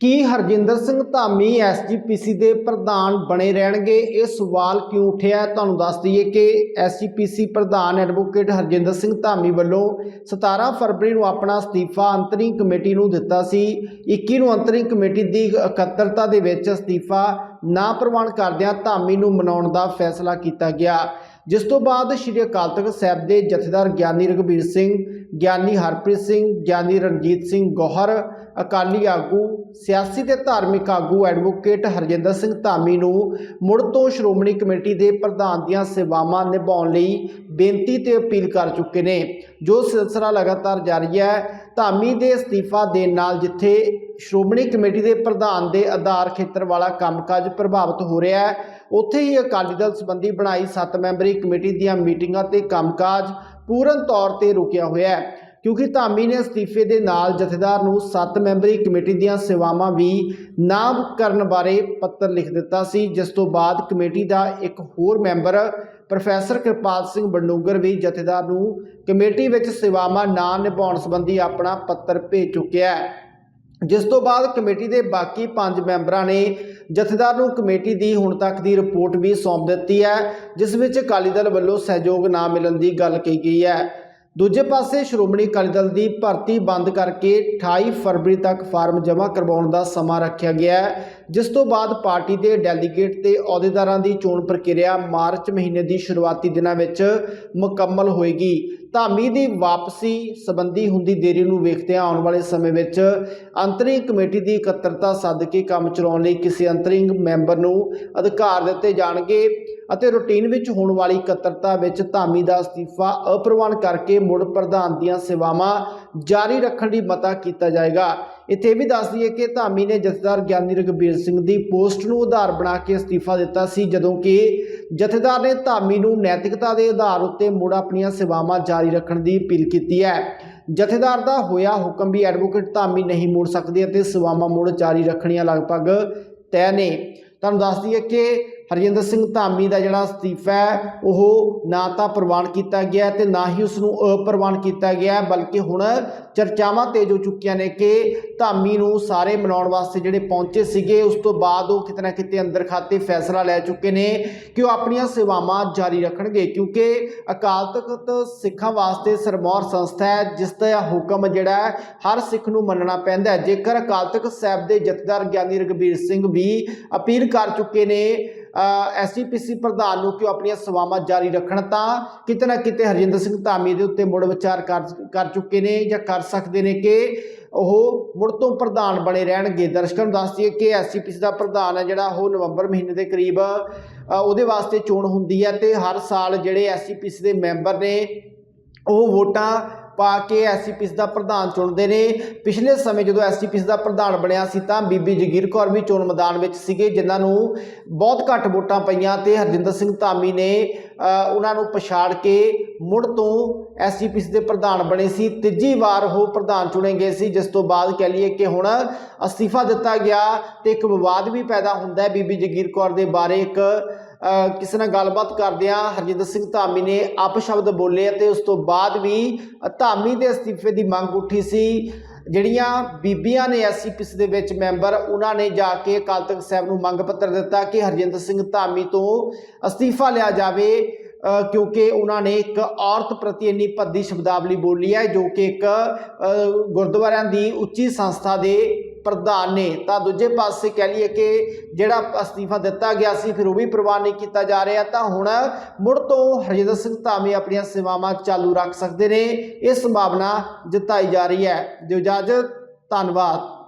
ਕੀ Harjinder Singh Dhami SGPC ਦੇ ਪ੍ਰਧਾਨ ਬਣੇ ਰਹਿਣਗੇ? ਇਹ ਸਵਾਲ ਕਿਉਂ ਉੱਠਿਆ? ਤੁਹਾਨੂੰ ਦੱਸ ਦਈਏ ਕਿ ਐਸਜੀਪੀਸੀ ਪ੍ਰਧਾਨ ਐਡਵੋਕੇਟ ਹਰਜਿੰਦਰ ਸਿੰਘ ਧਾਮੀ ਵੱਲੋਂ 17 ਫਰਵਰੀ ਨੂੰ ਆਪਣਾ ਅਸਤੀਫਾ ਅੰਤਰਿੰਗ ਕਮੇਟੀ ਨੂੰ ਦਿੱਤਾ ਸੀ। 21 ਨੂੰ ਅੰਤਰਿੰਗ ਕਮੇਟੀ ਦੀ ਇਕੱਤਰਤਾ ਦੇ ਵਿੱਚ ਅਸਤੀਫਾ ਨਾ ਪ੍ਰਵਾਨ ਕਰਦਿਆਂ ਧਾਮੀ ਨੂੰ ਮਨਾਉਣ ਦਾ ਫੈਸਲਾ ਕੀਤਾ ਗਿਆ। ਜਿਸ ਤੋਂ ਬਾਅਦ ਸ਼੍ਰੀ ਅਕਾਲ ਤਖਤ ਸਾਹਿਬ ਦੇ ਜਥੇਦਾਰ ਗਿਆਨੀ ਰਘਬੀਰ ਸਿੰਘ, ਗਿਆਨੀ ਹਰਪ੍ਰੀਤ ਸਿੰਘ, ਗਿਆਨੀ ਰਣਜੀਤ ਸਿੰਘ ਗੋਹਰ ਅਕਾਲੀ ਆਗੂ, ਸਿਆਸੀ ਤੇ ਧਾਰਮਿਕ ਆਗੂ ਐਡਵੋਕੇਟ ਹਰਜਿੰਦਰ ਸਿੰਘ ਧਾਮੀ ਨੂੰ ਮੁੜ ਤੋਂ ਸ਼੍ਰੋਮਣੀ ਕਮੇਟੀ ਦੇ ਪ੍ਰਧਾਨ ਦੀਆਂ ਸੇਵਾਵਾਂ ਨਿਭਾਉਣ ਲਈ ਬੇਨਤੀ ਤੇ ਅਪੀਲ ਕਰ ਚੁੱਕੇ ਨੇ। ਜੋ ਸਿਲਸਿਲਾ ਲਗਾਤਾਰ ਜਾਰੀ ਹੈ, ਧਾਮੀ ਦੇ ਅਸਤੀਫਾ ਦੇਣ ਨਾਲ ਜਿੱਥੇ ਸ਼੍ਰੋਮਣੀ ਕਮੇਟੀ ਦੇ ਪ੍ਰਧਾਨ ਦੇ ਆਧਾਰ ਖੇਤਰ ਵਾਲਾ ਕੰਮਕਾਜ ਪ੍ਰਭਾਵਿਤ ਹੋ ਰਿਹਾ ਹੈ, ਉੱਥੇ ਹੀ ਅਕਾਲੀ ਦਲ ਸੰਬੰਧੀ ਬਣਾਈ 7 ਮੈਂਬਰੀ ਕਮੇਟੀ ਦੀਆਂ ਮੀਟਿੰਗਾਂ ਤੇ ਕੰਮਕਾਜ ਪੂਰਨ ਤੌਰ ਤੇ ਰੁਕਿਆ ਹੋਇਆ ਹੈ। ਕਿਉਂਕਿ ਧਾਮੀ ਨੇ ਅਸਤੀਫੇ ਦੇ ਨਾਲ ਜਥੇਦਾਰ ਨੂੰ 7 ਮੈਂਬਰੀ ਕਮੇਟੀ ਦੀਆਂ ਸੇਵਾਵਾਂ ਵੀ ਨਾ ਕਰਨ ਬਾਰੇ ਪੱਤਰ ਲਿਖ ਦਿੱਤਾ ਸੀ, ਜਿਸ ਤੋਂ ਬਾਅਦ ਕਮੇਟੀ ਦਾ ਇੱਕ ਹੋਰ ਮੈਂਬਰ, ਪ੍ਰੋਫੈਸਰ ਕਿਰਪਾਲ ਸਿੰਘ ਬਡਨੂਗਰ ਵੀ ਜਥੇਦਾਰ ਨੂੰ ਕਮੇਟੀ ਵਿੱਚ ਸੇਵਾਵਾਂ ਨਾ ਨਿਭਾਉਣ ਸੰਬੰਧੀ ਆਪਣਾ ਪੱਤਰ ਭੇਜ ਚੁੱਕਿਆ ਹੈ। ਜਿਸ ਤੋਂ ਬਾਅਦ ਕਮੇਟੀ ਦੇ ਬਾਕੀ ਪੰਜ ਮੈਂਬਰਾਂ ਨੇ ਜਥੇਦਾਰ ਨੂੰ ਕਮੇਟੀ ਦੀ ਹੁਣ ਤੱਕ ਦੀ ਰਿਪੋਰਟ ਵੀ ਸੌਂਪ ਦਿੱਤੀ ਹੈ, ਜਿਸ ਵਿੱਚ ਅਕਾਲੀ ਦਲ ਵੱਲੋਂ ਸਹਿਯੋਗ ਨਾ ਮਿਲਣ ਦੀ ਗੱਲ ਕਹੀ ਗਈ ਹੈ। ਦੂਜੇ ਪਾਸੇ ਸ਼੍ਰੋਮਣੀ ਅਕਾਲੀ ਦਲ ਦੀ ਭਰਤੀ ਬੰਦ ਕਰਕੇ 28 ਫਰਵਰੀ ਤੱਕ ਫਾਰਮ ਜਮ੍ਹਾਂ ਕਰਵਾਉਣ ਦਾ ਸਮਾਂ ਰੱਖਿਆ ਗਿਆ ਹੈ, ਜਿਸ ਤੋਂ ਬਾਅਦ ਪਾਰਟੀ ਦੇ ਡੈਲੀਗੇਟ ਤੇ ਅਹੁਦੇਦਾਰਾਂ ਦੀ ਚੋਣ ਪ੍ਰਕਿਰਿਆ ਮਾਰਚ ਮਹੀਨੇ ਦੀ ਸ਼ੁਰੂਆਤੀ ਦਿਨਾਂ ਵਿੱਚ ਮੁਕੰਮਲ ਹੋਏਗੀ। ਧਾਮੀ ਦੀ ਵਾਪਸੀ ਸੰਬੰਧੀ ਹੁੰਦੀ ਦੇਰੀ ਨੂੰ ਵੇਖਦਿਆਂ ਆਉਣ ਵਾਲੇ ਸਮੇਂ ਵਿੱਚ ਅੰਤਰਿੰਗ ਕਮੇਟੀ ਦੀ ਇਕੱਤਰਤਾ ਸੱਦ ਕੇ ਕੰਮ ਚਲਾਉਣ ਲਈ ਕਿਸੇ ਅੰਤਰਿੰਗ ਮੈਂਬਰ ਨੂੰ ਅਧਿਕਾਰ ਦਿੱਤੇ ਜਾਣਗੇ। ਅਤੇ ਰੂਟੀਨ ਵਿੱਚ ਹੋਣ ਵਾਲੀ ਇਕੱਤਰਤਾ ਵਿੱਚ ਧਾਮੀ ਦਾ ਅਸਤੀਫਾ ਅਪ੍ਰਵਾਨ ਕਰਕੇ ਮੁੜ ਪ੍ਰਧਾਨ ਦੀਆਂ ਸੇਵਾਵਾਂ ਜਾਰੀ ਰੱਖਣ ਦੀ ਮਤਾ ਕੀਤਾ ਜਾਏਗਾ। ਇੱਥੇ ਇਹ ਵੀ ਦੱਸ ਦਈਏ ਕਿ ਧਾਮੀ ਨੇ ਜਥੇਦਾਰ ਗਿਆਨੀ ਰਘਬੀਰ ਸਿੰਘ ਦੀ ਪੋਸਟ ਨੂੰ ਆਧਾਰ ਬਣਾ ਕੇ ਅਸਤੀਫਾ ਦਿੱਤਾ ਸੀ, ਜਦੋਂ ਕਿ ਜਥੇਦਾਰ ਨੇ ਧਾਮੀ ਨੂੰ ਨੈਤਿਕਤਾ ਦੇ ਆਧਾਰ ਉੱਤੇ ਮੁੜ ਆਪਣੀਆਂ ਸੇਵਾਵਾਂ ਜਾਰੀ ਰੱਖਣ ਦੀ ਅਪੀਲ ਕੀਤੀ ਹੈ। ਜਥੇਦਾਰ ਦਾ ਹੋਇਆ ਹੁਕਮ ਵੀ ਐਡਵੋਕੇਟ ਧਾਮੀ ਨਹੀਂ ਮੋੜ ਸਕਦੇ ਅਤੇ ਸੇਵਾਵਾਂ ਮੁੜ ਜਾਰੀ ਰੱਖਣੀਆਂ ਲਗਭਗ ਤੈਅ ਨੇ। ਤੁਹਾਨੂੰ ਦੱਸ ਦਈਏ ਕਿ ਹਰਜਿੰਦਰ ਸਿੰਘ ਧਾਮੀ ਦਾ ਜਿਹੜਾ ਅਸਤੀਫਾ ਹੈ, ਉਹ ਨਾ ਤਾਂ ਪ੍ਰਵਾਨ ਕੀਤਾ ਗਿਆ ਤੇ ਨਾ ਹੀ ਉਸ ਨੂੰ ਅਪ੍ਰਵਾਨ ਕੀਤਾ ਗਿਆ, ਬਲਕਿ ਹੁਣ ਚਰਚਾਵਾਂ ਤੇਜ਼ ਹੋ ਚੁੱਕੀਆਂ ਨੇ ਕਿ ਧਾਮੀ ਨੂੰ ਸਾਰੇ ਮਨਾਉਣ ਵਾਸਤੇ ਜਿਹੜੇ ਪਹੁੰਚੇ ਸੀਗੇ, ਉਸ ਤੋਂ ਬਾਅਦ ਉਹ ਕਿਤੇ ਨਾ ਕਿਤੇ ਅੰਦਰ ਖਾਤੇ ਫੈਸਲਾ ਲੈ ਚੁੱਕੇ ਨੇ ਕਿ ਉਹ ਆਪਣੀਆਂ ਸੇਵਾਵਾਂ ਜਾਰੀ ਰੱਖਣਗੇ, ਕਿਉਂਕਿ ਅਕਾਲ ਤਖਤ ਸਿੱਖਾਂ ਵਾਸਤੇ ਸਰਮੌਰ ਸੰਸਥਾ ਹੈ, ਜਿਸ ਦਾ ਹੁਕਮ ਜਿਹੜਾ ਹਰ ਸਿੱਖ ਨੂੰ ਮੰਨਣਾ ਪੈਂਦਾ ਹੈ। ਜੇਕਰ ਅਕਾਲ ਤਖਤ ਸਾਹਿਬ ਦੇ ਜਥੇਦਾਰ ਗਿਆਨੀ ਰਘਬੀਰ ਸਿੰਘ ਵੀ ਅਪੀਲ ਕਰ ਚੁੱਕੇ ਨੇ ਐਸਜੀਪੀਸੀ ਪ੍ਰਧਾਨ ਨੂੰ ਕਿ ਉਹ ਆਪਣੀਆਂ ਸੇਵਾਵਾਂ ਜਾਰੀ ਰੱਖਣ ਤਾਂ ਕਿਤੇ ਨਾ ਕਿਤੇ ਹਰਜਿੰਦਰ ਸਿੰਘ ਧਾਮੀ ਦੇ ਉੱਤੇ ਮੁੜ ਵਿਚਾਰ ਕਰ ਚੁੱਕੇ ਨੇ ਜਾਂ ਕਰ ਸਕਦੇ ਨੇ ਕਿ ਉਹ ਮੁੜ ਤੋਂ ਪ੍ਰਧਾਨ ਬਣੇ ਰਹਿਣਗੇ। ਦਰਸ਼ਕਾਂ ਨੂੰ ਦੱਸ ਦਈਏ ਕਿ ਐਸਜੀਪੀਸੀ ਦਾ ਪ੍ਰਧਾਨ ਹੈ ਜਿਹੜਾ ਉਹ ਨਵੰਬਰ ਮਹੀਨੇ ਦੇ ਕਰੀਬ ਉਹਦੇ ਵਾਸਤੇ ਚੋਣ ਹੁੰਦੀ ਹੈ ਤੇ ਹਰ ਸਾਲ ਜਿਹੜੇ ਐਸਜੀਪੀਸੀ ਦੇ ਮੈਂਬਰ ਨੇ ਉਹ ਵੋਟਾਂ ਪਾ ਕੇ ਐਸਜੀਪੀਸ ਦਾ ਪ੍ਰਧਾਨ ਚੁਣਦੇ ਨੇ। ਪਿਛਲੇ ਸਮੇਂ ਜਦੋਂ ਐਸਜੀਪੀਸ ਦਾ ਪ੍ਰਧਾਨ ਬਣਿਆ ਸੀ ਤਾਂ ਬੀਬੀ ਜਗੀਰ ਕੌਰ ਵੀ ਚੋਣ ਮੈਦਾਨ ਵਿੱਚ ਸੀਗੇ, ਜਿਨ੍ਹਾਂ ਨੂੰ ਬਹੁਤ ਘੱਟ ਵੋਟਾਂ ਪਈਆਂ ਤੇ ਹਰਜਿੰਦਰ ਸਿੰਘ ਧਾਮੀ ਨੇ ਉਹਨਾਂ ਨੂੰ ਪਛਾੜ ਕੇ ਮੁੜ ਤੋਂ ਐਸਜੀਪੀਸ ਦੇ ਪ੍ਰਧਾਨ ਬਣੇ ਸੀ। ਤੀਜੀ ਵਾਰ ਉਹ ਪ੍ਰਧਾਨ ਚੁਣੇ ਗਏ ਸੀ, ਜਿਸ ਤੋਂ ਬਾਅਦ ਕਹਿ ਲਈਏ ਕਿ ਹੁਣ ਅਸਤੀਫਾ ਦਿੱਤਾ ਗਿਆ ਤੇ ਇੱਕ ਵਿਵਾਦ ਵੀ ਪੈਦਾ ਹੁੰਦਾ ਹੈ ਬੀਬੀ ਜਗੀਰ ਕੌਰ ਦੇ ਬਾਰੇ। ਇੱਕ ਕਿਸੇ ਨਾਲ ਗੱਲਬਾਤ ਕਰਦਿਆਂ ਹਰਜਿੰਦਰ ਸਿੰਘ ਧਾਮੀ ਨੇ ਅਪਸ਼ਬਦ ਬੋਲੇ ਅਤੇ ਉਸ ਤੋਂ ਬਾਅਦ ਵੀ ਧਾਮੀ ਦੇ ਅਸਤੀਫੇ ਦੀ ਮੰਗ ਉੱਠੀ ਸੀ। ਜਿਹੜੀਆਂ ਬੀਬੀਆਂ ਨੇ ਐਸਸੀਪੀਸੀ ਦੇ ਵਿੱਚ ਮੈਂਬਰ, ਉਹਨਾਂ ਨੇ ਜਾ ਕੇ ਅਕਾਲ ਤਖਤ ਸਾਹਿਬ ਨੂੰ ਮੰਗ ਪੱਤਰ ਦਿੱਤਾ ਕਿ ਹਰਜਿੰਦਰ ਸਿੰਘ ਧਾਮੀ ਤੋਂ ਅਸਤੀਫਾ ਲਿਆ ਜਾਵੇ ਕਿਉਂਕਿ ਉਹਨਾਂ ਨੇ ਇੱਕ ਔਰਤ ਪ੍ਰਤੀ ਇੰਨੀ ਭੱਦੀ ਸ਼ਬਦਾਵਲੀ ਬੋਲੀ ਹੈ, ਜੋ ਕਿ ਇੱਕ ਗੁਰਦੁਆਰਿਆਂ ਦੀ ਉੱਚੀ ਸੰਸਥਾ ਦੇ ਪ੍ਰਧਾਨ ਨੇ, ਤਾਂ ਦੂਜੇ ਪਾਸੇ ਕਹਿ ਲਈਏ ਕਿ ਜਿਹੜਾ ਅਸਤੀਫਾ ਦਿੱਤਾ ਗਿਆ ਸੀ, ਫਿਰ ਉਹ ਵੀ ਪ੍ਰਵਾਨ ਨਹੀਂ ਕੀਤਾ ਜਾ ਰਿਹਾ, ਤਾਂ ਹੁਣ ਮੁੜ ਤੋਂ ਹਰਜਿੰਦਰ ਸਿੰਘ ਧਾਮੀ ਆਪਣੀਆਂ ਸੇਵਾਵਾਂ ਚਾਲੂ ਰੱਖ ਸਕਦੇ ਨੇ, ਇਹ ਸੰਭਾਵਨਾ ਜਤਾਈ ਜਾ ਰਹੀ ਹੈ। ਜੋ ਇਜਾਜ਼ਤ, ਧੰਨਵਾਦ।